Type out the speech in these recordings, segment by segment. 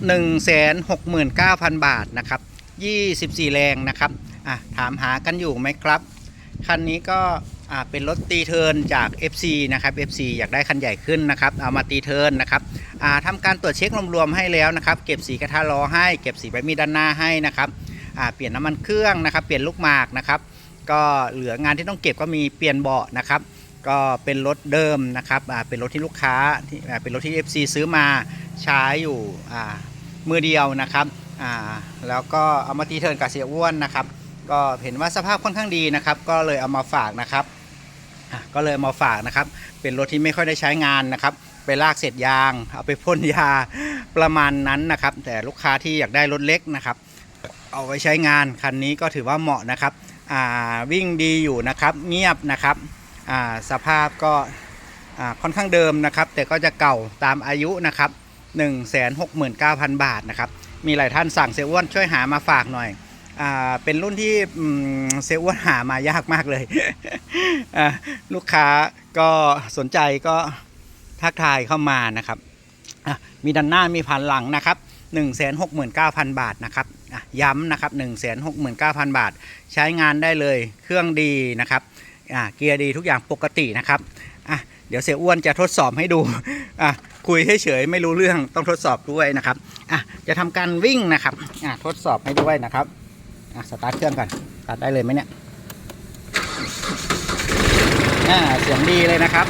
169,000 บาทนะครับ 24 แรงนะครับอะถามหากันอยู่ไหมครับ คันนี้ก็อ่าเป็นรถตีเทิร์นจาก FC นะครับ FC อยากได้คันใหญ่ขึ้นนะครับเอามาตีเทิร์นนะครับอ่าทำการตรวจเช็ครวมๆให้แล้วนะครับ เก็บสีกระทะล้อให้เก็บสีใบมีดด้านหน้าให้นะครับอ่าเปลี่ยนน้ำมันเครื่องนะครับ เปลี่ยนลูกหมากนะครับ ก็เหลืองานที่ต้องเก็บก็มีเปลี่ยนเบาะนะครับก็เป็นรถเดิมนะครับเป็นรถที่ลูกค้าที่เป็นรถที่ FC ซื้อมาใช้อยู่ มือเดียวนะครับอ่าแล้วก็เอามาตีเทินกับเสียอ้วนนะครับ ก็เห็นว่าสภาพค่อนข้างดีนะครับ ก็เลยเอามาฝากนะครับอะก็เลยมาฝากนะครับ เป็นรถที่ไม่ค่อยได้ใช้งานนะครับ ไปลากเศษยาง เอาไปพ่นยาประมาณนั้นนะครับ แต่ลูกค้าที่อยากได้รถเล็กนะครับ เอาไว้ใช้งานคันนี้ก็ถือว่าเหมาะนะครับอ่าวิ่งดีอยู่นะครับ เงียบนะครับอ่าสภาพก็อ่าค่อนข้างเดิมนะครับ แต่ก็จะเก่าตามอายุนะครับ 169,000 บาทนะครับ มีหลายท่านสั่งเซอ้วนช่วยหามาฝากหน่อยอเป็นรุ่นที่เซอ้วนหามายากมากเลย ลูกค้าก็สนใจก็ทักทายเข้ามานะครับ มีด้านหน้ามีผ่านหลังนะครับ 169,000 บาทนะครับย้ำนะครับ 169,000 บาท ใช้งานได้เลยเครื่องดีนะครับเกียร์ดีทุกอย่างปกตินะครับ เดี๋ยวเสียอ้วนจะทดสอบให้ดูอะคุยเฉยๆไม่รู้เรื่องต้องทดสอบด้วยนะครับอะจะทำการวิ่งนะครับอะทดสอบให้ด้วยนะครับอะสตาร์ทเครื่องก่อนสตาร์ทได้เลยไหมเนี่ยอ่าเสียงดีเลยนะครับ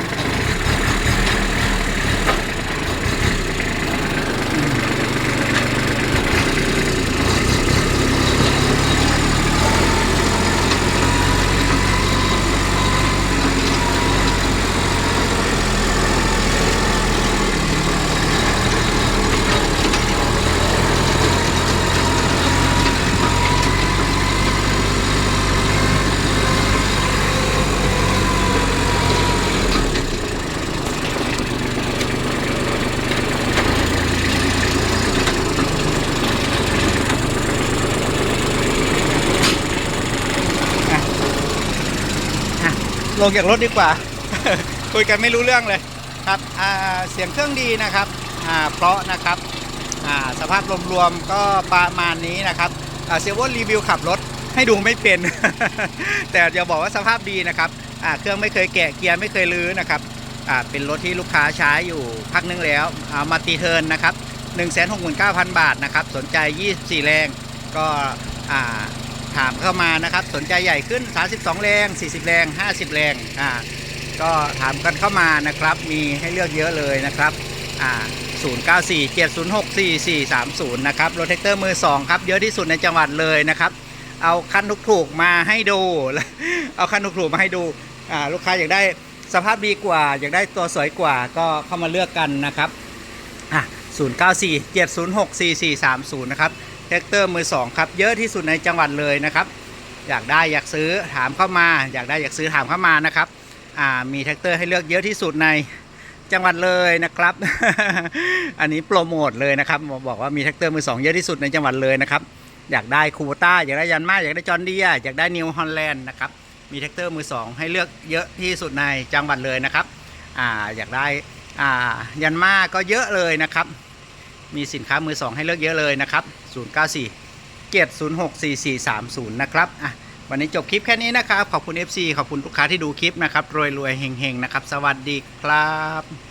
ลงจากรถดีกว่า คุยกันไม่รู้เรื่องเลยครับเสียงเครื่องดีนะครับเพราะนะครับสภาพรวมๆก็ประมาณนี้นะครับเซียวรีวิวขับรถให้ดูไม่เป็น แต่จะบอกว่าสภาพดีนะครับเครื่องไม่เคยแกะเกียร์ไม่เคยลื้อนะครับเป็นรถที่ลูกค้าใช้อยู่พักนึงแล้วเอามาตีเทินนะครับ 169,000 บาทนะครับ สนใจ 24 แรงก็ ถามเข้ามานะครับ สนใจใหญ่ขึ้น 32 แรง 40 แรง 50 แรงอ่าก็ถามกันเข้ามานะครับ มีให้เลือกเยอะเลยนะครับอ่า094 706 4430 นะครับรถแท็กเตอร์มือ 2 ครับ เยอะที่สุดในจังหวัดเลยนะครับ เอาคันถูกๆมาให้ดู เอาคันถูกๆมาให้ดูอ่าลูกค้าอยากได้สภาพดีกว่า อยากได้ตัวสวยกว่าก็เข้ามาเลือกกันนะครับอะ094 706 4430 นะครับ แท็กเตอร์มือสองครับเยอะที่สุดในจังหวัดเลยนะครับ อยากได้อยากซื้อถามเข้ามา อยากได้อยากซื้อถามเข้ามานะครับมีแท็กเตอร์ให้เลือกเยอะที่สุดในจังหวัดเลยนะครับ อันนี้โปรโมทเลยนะครับ บอกว่ามีแท็กเตอร์มือสองเยอะที่สุดในจังหวัดเลยนะครับอยากได้คูต้าอยากได้ยันมาอยากได้จอร์เดียอยากได้นิวฮอลแลนด์นะครับมีแท็กเตอร์มือสองให้เลือกเยอะที่สุดในจังหวัดเลยนะครับออยากได้ยันมาก็เยอะเลยนะครับ มีสินค้ามือสองให้เลือกเยอะเลยนะครับ 094 706 4430 นะครับอะวันนี้จบคลิปแค่นี้นะครับ ขอบคุณ FC ขอบคุณลูกค้าที่ดูคลิปนะครับ รวยรวยๆเฮงๆนะครับ สวัสดีครับ